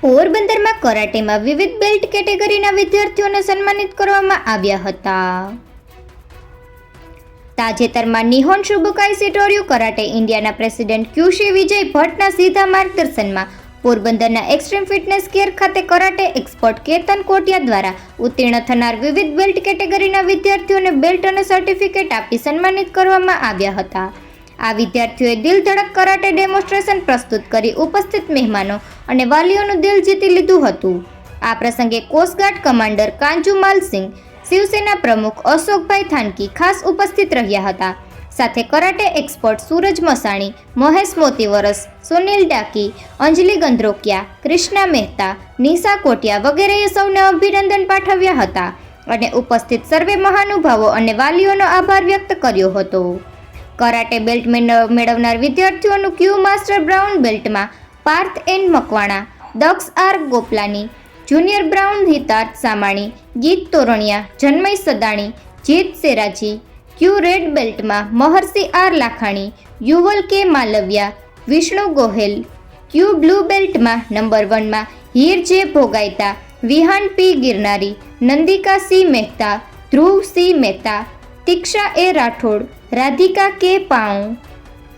પોરબંદરમાં કરાટેમાં વિવિધ બેલ્ટ કેટેગરીના વિદ્યાર્થીઓને સન્માનિત કરવામાં આવ્યા હતા તાજેતરમાં નિહોન શુબુકાઈ સિટોરિયુ કરાટે ઇન્ડિયાના પ્રેસિડેન્ટ ક્યુશી વિજય ભટ્ટના સીધા માર્ગદર્શનમાં પોરબંદરના એક્સ્ટ્રીમ ફિટનેસ કેર ખાતે કરાટે એક્સપર્ટ કેતન કોટિયા દ્વારા ઉત્તીર્ણ થનાર વિવિધ બેલ્ટ કેટેગરીના વિદ્યાર્થીઓને બેલ્ટ અને સર્ટિફિકેટ આપી સન્માનિત કરવામાં આવ્યા હતા આ વિદ્યાર્થીઓએ દિલ ધડક કરાટે ડેમોન્સ્ટ્રેશન પ્રસ્તુત કરી ઉપસ્થિત મહેમાનો અને વાલીઓનું દિલ જીતી લીધું હતું આ પ્રસંગે કોસ્ટગાર્ડ કમાન્ડર કાંજુમાલ સિંહ શિવસેના પ્રમુખ અશોકભાઈ થાનકી ખાસ ઉપસ્થિત રહ્યા હતા સાથે કરાટે એક્સપર્ટ સૂરજ મસાણી મહેશ મોતીવરસ સુનિલ ડાકી અંજલિ ગંધ્રોકિયા કૃષ્ણા મહેતા નિશા કોટિયા વગેરેએ સૌને અભિનંદન પાઠવ્યા હતા અને ઉપસ્થિત સર્વે મહાનુભાવો અને વાલીઓનો આભાર વ્યક્ત કર્યો હતો કરાટે બેલ્ટ મેળવનાર વિદ્યાર્થીઓનું ક્યુ માસ્ટર બ્રાઉન બેલ્ટમાં Parth N Makwana Daksh R ગોપલાની junior brown Hitarth Samani Geet Toraniya Janmay Sadani Jeet Seraji kyu red બેલ્ટમાં મહર્ષિ આર લાખાણી યુવલ કે માલવિયા વિષ્ણુ ગોહેલ ક્યુ બ્લુ બેલ્ટમાં નંબર વનમાં Heer J Bhogayata Vihan P Girnari Nandika C Mehta Dhruv C Mehta Tiksha A Rathod Radhika K Paun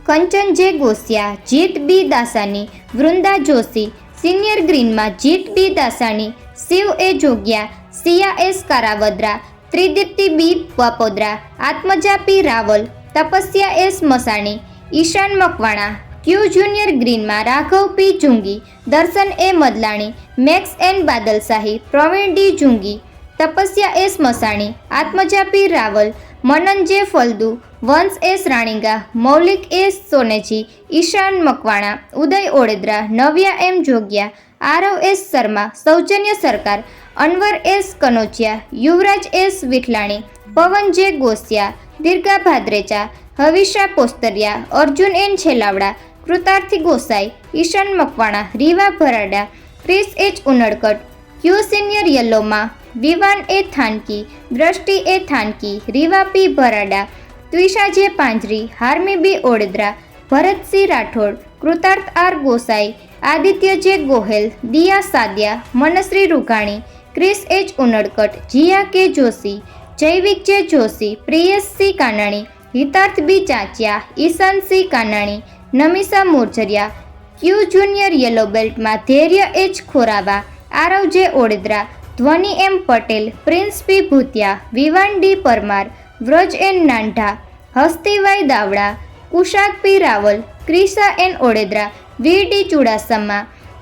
Kanchan J Gosiya Jeet B Dasani Vrunda Joshi senior ગ્રીનમાં Jeet B Dasani Shiv A જોગ્યા Siya S Karavadra Tridipti B Vapodara Atmaja P Raval Tapasya S Masani Ishan Makwana Q junior ગ્રીનમાં Raghav P Jungi Darshan A Madlani Max N Badalshahi Pravin D Jungi Tapasya S મસાણી આત્મજા P Raval Manan J Faldu Vansh S Raninga Maulik S Soneji Ishan Makwana Uday Odedara Navya M જોગ્યા Aarav S Sharma Saujanya Sarkar Anwar S Kanochiya Yuvraj S Vithlani Pavan J Gosiya Dirgha Bhadrecha Havisha Postariya Arjun N Chhelavada Krutarthi Gosai Ishan Makwana Riva Bharada Chris H Unadkat Q senior યલોમાં Vivan A Thanki દ્રષ્ટિ A Thanki Riva P Bharada Tvisha J Panjari Harmi B Odedra Bharatsinh Rathod Krutarth R Gosai Aditya જે Gohel Diya Sadya Manshree Rughani Kris H Unadkat Jiya K Joshi Jaivik J Joshi Priyesh C Kanani Hitarth B Chachiya Ishant Singh Kanani Namisha Morjariya ક્યુ junior yellow બેલ્ટમાં Dhairya H Khorava Aarav J Odedra Dhvani M Patel Prince P Bhutiya Vivan D Parmar Vraj N Nandha Hastibhai Davda Kushak P Raval Krisha N Odedara V D Chudasama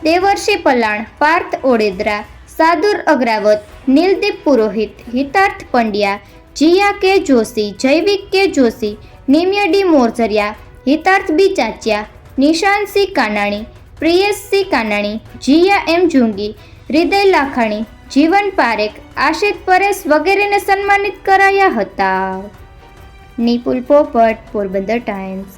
Devarshi Palan Parth Odedara Sadur Agravat Nildeep Purohit Hitarth Pandya Jiya K Joshi જૈવિક કે Joshi નિમ્ય D મોરઝરિયા હિતાર્થ B Chachiya Nishan C Kanani Priyesh C Kanani Jiya M Jungi Hriday Lakhani જીવન પારેખ આશિત પરેશ વગેરેને સન્માનિત કરાયા હતા નિપુલ પોપટ પોરબંદર ટાઈમ્સ